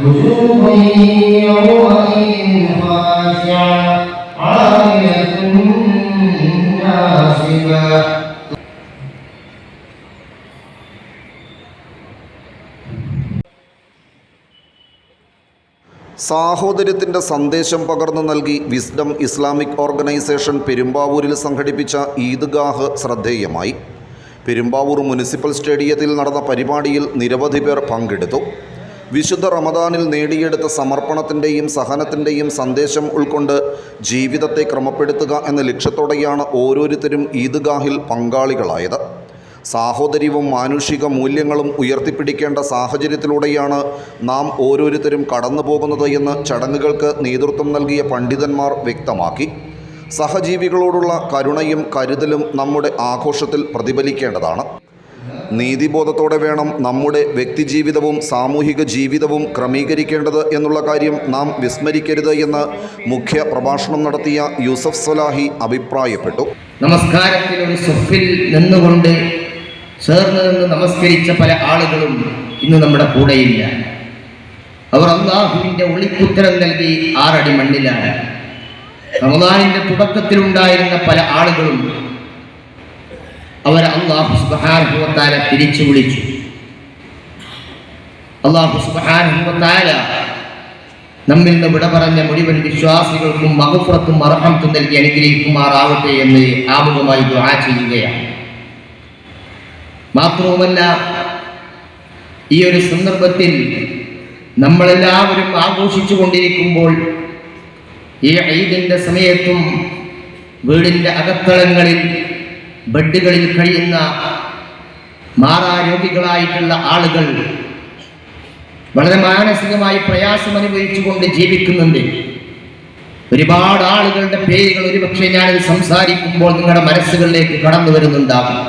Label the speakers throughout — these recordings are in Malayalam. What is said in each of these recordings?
Speaker 1: وجوه يومئذ خاشعة عاملة ناصبة
Speaker 2: സാഹോദര്യത്തിന്റെ സന്ദേശം പകർന്നു നൽകി വിസ്ഡം ഇസ്ലാമിക് ഓർഗനൈസേഷൻ പെരുമ്പാവൂരിൽ സംഘടിപ്പിച്ച ഈദ്ഗാഹ് ശ്രദ്ധേയമായി പെരുമ്പാവൂർ മുനിസിപ്പൽ സ്റ്റേഡിയത്തിൽ നടന്ന പരിപാടിയിൽ നിരവധി പേർ പങ്കെടുത്തു വിശുദ്ധ റമദാനിൽ നേടിയെടുത്ത സമർപ്പണത്തിന്റെയും സഹനത്തിന്റെയും സന്ദേശം ഉൾക്കൊണ്ട് ജീവിതത്തെ ക്രമപ്പെടുത്തുക എന്ന ലക്ഷ്യത്തോടെയാണ് ഓരോരുത്തരും ഈദ്ഗാഹിൽ പങ്കാളികളായത്. സാഹോദര്യവും മാനുഷിക മൂല്യങ്ങളും ഉയർത്തിപ്പിടിക്കേണ്ട സാഹചര്യത്തിലൂടെയാണ് നാം ഓരോരുത്തരും കടന്നു പോകുന്നത് എന്ന് ചടങ്ങുകൾക്ക് നേതൃത്വം നൽകിയ പണ്ഡിതന്മാർ വ്യക്തമാക്കി. സഹജീവികളോടുള്ള കരുണയും കരുതലും നമ്മുടെ ആഘോഷത്തിൽ പ്രതിഫലിക്കേണ്ടതാണ്. നീതിബോധത്തോടെ വേണം നമ്മുടെ വ്യക്തിജീവിതവും സാമൂഹിക ജീവിതവും ക്രമീകരിക്കേണ്ടത് എന്നുള്ള കാര്യം നാം വിസ്മരിക്കരുത് എന്ന് മുഖ്യ പ്രഭാഷണം നടത്തിയ യൂസഫ് സലാഹി അഭിപ്രായപ്പെട്ടു.
Speaker 3: നമസ്കാരത്തിൽ ഒരു സുഫിൽ നിന്നുകൊണ്ട് ചേർന്ന് നിന്ന് നമസ്കരിച്ച പല ആളുകളും ഇന്ന് നമ്മുടെ കൂടെയില്ല. അവർ അള്ളാഹുവിന്റെ ഒളിക്കുത്തരം നൽകി ആറടി മണ്ണിലാണ്. റമദാനിന്റെ തുടക്കത്തിലുണ്ടായിരുന്ന പല ആളുകളും അവർ അള്ളാഹു സുബാനുഭവത്താല തിരിച്ചു വിളിച്ചു. അള്ളാഹു സുബാനുഭവത്താല നമ്മിൽ നിന്ന് വിട പറഞ്ഞ മുഴുവൻ വിശ്വാസികൾക്കും മഹഫുറത്തും അർഹത്തും നൽകി അനുഗ്രഹിക്കുമാറാവട്ടെ എന്ന് ആമുഖമായി ദുആ ചെയ്യുകയാണ്. മാത്രവുമല്ല ഈ ഒരു സന്ദർഭത്തിൽ നമ്മളെല്ലാവരും ആഘോഷിച്ചു കൊണ്ടിരിക്കുമ്പോൾ ഈ ഐദിന്റെ സമയത്തും വീടിന്റെ അകത്തളങ്ങളിൽ ബെഡുകളിൽ കഴിയുന്ന മാറാരോഗികളായിട്ടുള്ള ആളുകൾ വളരെ മാനസികമായി പ്രയാസം അനുഭവിച്ചുകൊണ്ട് ജീവിക്കുന്നുണ്ട്. ഒരുപാട് ആളുകളുടെ പേരുകൾ ഒരുപക്ഷെ ഞാനിത് സംസാരിക്കുമ്പോൾ നിങ്ങളുടെ മനസ്സുകളിലേക്ക് കടന്നു വരുന്നുണ്ടാകും.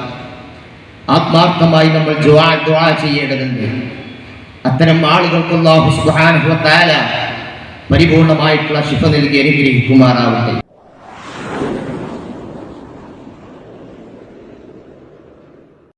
Speaker 3: ആത്മാർത്ഥമായി നമ്മൾ ദുആ ദുആ ചെയ്യേണ്ടതുണ്ട്. അത്തരം ആളുകൾക്ക് അല്ലാഹു സുബ്ഹാനഹു വ തആല പരിപൂർണമായിട്ടുള്ള ശിഫ നൽകി അനുഗ്രഹിക്കുമാറാവട്ടെ.